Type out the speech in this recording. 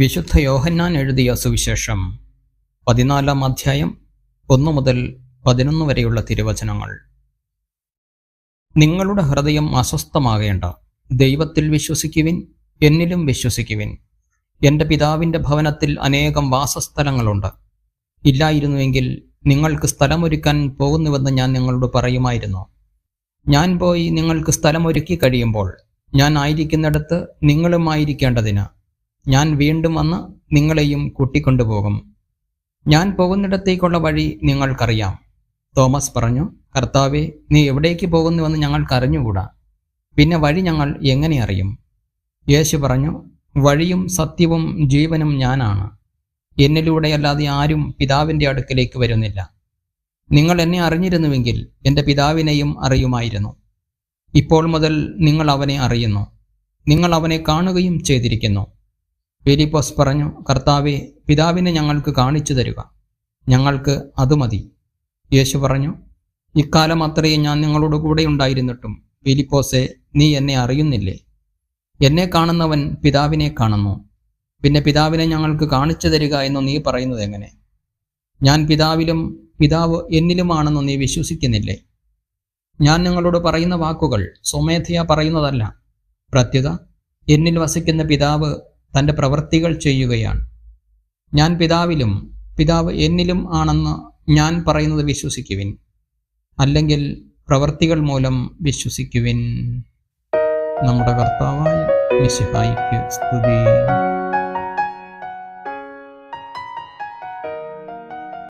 വിശുദ്ധ യോഹന്നാൻ എഴുതിയ സുവിശേഷം പതിനാലാം അധ്യായം ഒന്നു മുതൽ പതിനൊന്ന് വരെയുള്ള തിരുവചനങ്ങൾ. നിങ്ങളുടെ ഹൃദയം അസ്വസ്ഥമാകേണ്ട. ദൈവത്തിൽ വിശ്വസിക്കുവിൻ എന്നിലും വിശ്വസിക്കുവിൻ. എന്റെ പിതാവിന്റെ ഭവനത്തിൽ അനേകം വാസസ്ഥലങ്ങളുണ്ട്. ഇല്ലായിരുന്നുവെങ്കിൽ നിങ്ങൾക്ക് സ്ഥലമൊരുക്കാൻ പോകുന്നുവെന്ന് ഞാൻ നിങ്ങളോട് പറയുമായിരുന്നു. ഞാൻ പോയി നിങ്ങൾക്ക് സ്ഥലമൊരുക്കി കഴിയുമ്പോൾ ഞാൻ ആയിരിക്കുന്നിടത്ത് നിങ്ങളുമായിരിക്കേണ്ടതിന് ഞാൻ വീണ്ടും വന്ന് നിങ്ങളെയും കൂട്ടിക്കൊണ്ടുപോകും. ഞാൻ പോകുന്നിടത്തേക്കുള്ള വഴി നിങ്ങൾക്കറിയാം. തോമസ് പറഞ്ഞു കർത്താവെ നീ എവിടേക്ക് പോകുന്നുവെന്ന് ഞങ്ങൾക്ക് അറിഞ്ഞുകൂടാ പിന്നെ വഴി ഞങ്ങൾ എങ്ങനെ അറിയും? യേശു പറഞ്ഞു വഴിയും സത്യവും ജീവനും ഞാനാണ്. എന്നിലൂടെയല്ലാതെ ആരും പിതാവിന്റെ അടുക്കിലേക്ക് വരുന്നില്ല. നിങ്ങൾ എന്നെ അറിഞ്ഞിരുന്നുവെങ്കിൽ എന്റെ പിതാവിനെയും അറിയുമായിരുന്നു. ഇപ്പോൾ മുതൽ നിങ്ങൾ അവനെ അറിയുന്നു. നിങ്ങൾ അവനെ കാണുകയും ചെയ്തിരിക്കുന്നു. ഫിലിപ്പോസ് പറഞ്ഞു കർത്താവെ പിതാവിനെ ഞങ്ങൾക്ക് കാണിച്ചു തരിക. ഞങ്ങൾക്ക് അത് മതി. യേശു പറഞ്ഞു ഇക്കാലം അത്രയും ഞാൻ നിങ്ങളോട് കൂടെ ഉണ്ടായിരുന്നിട്ടും ഫിലിപ്പോസെ നീ എന്നെ അറിയുന്നില്ലേ? എന്നെ കാണുന്നവൻ പിതാവിനെ കാണുന്നു. പിന്നെ പിതാവിനെ ഞങ്ങൾക്ക് കാണിച്ചു തരിക എന്ന് നീ പറയുന്നത് എങ്ങനെ? ഞാൻ പിതാവിലും പിതാവ് എന്നിലുമാണെന്ന് നീ വിശ്വസിക്കുന്നില്ലേ? ഞാൻ നിങ്ങളോട് പറയുന്ന വാക്കുകൾ സ്വമേധയാ പറയുന്നതല്ല. പ്രത്യുത എന്നിൽ വസിക്കുന്ന പിതാവ് തന്റെ പ്രവൃത്തികൾ ചെയ്യുകയാണ്. ഞാൻ പിതാവിലും പിതാവ് എന്നിലും ആണെന്ന് ഞാൻ പറയുന്നത് വിശ്വസിക്കുവിൻ. അല്ലെങ്കിൽ പ്രവൃത്തികൾ മൂലം വിശ്വസിക്കുവിൻ. നമ്മുടെ കർത്താവായി മിശിഹായിക്ക് സ്തുതി.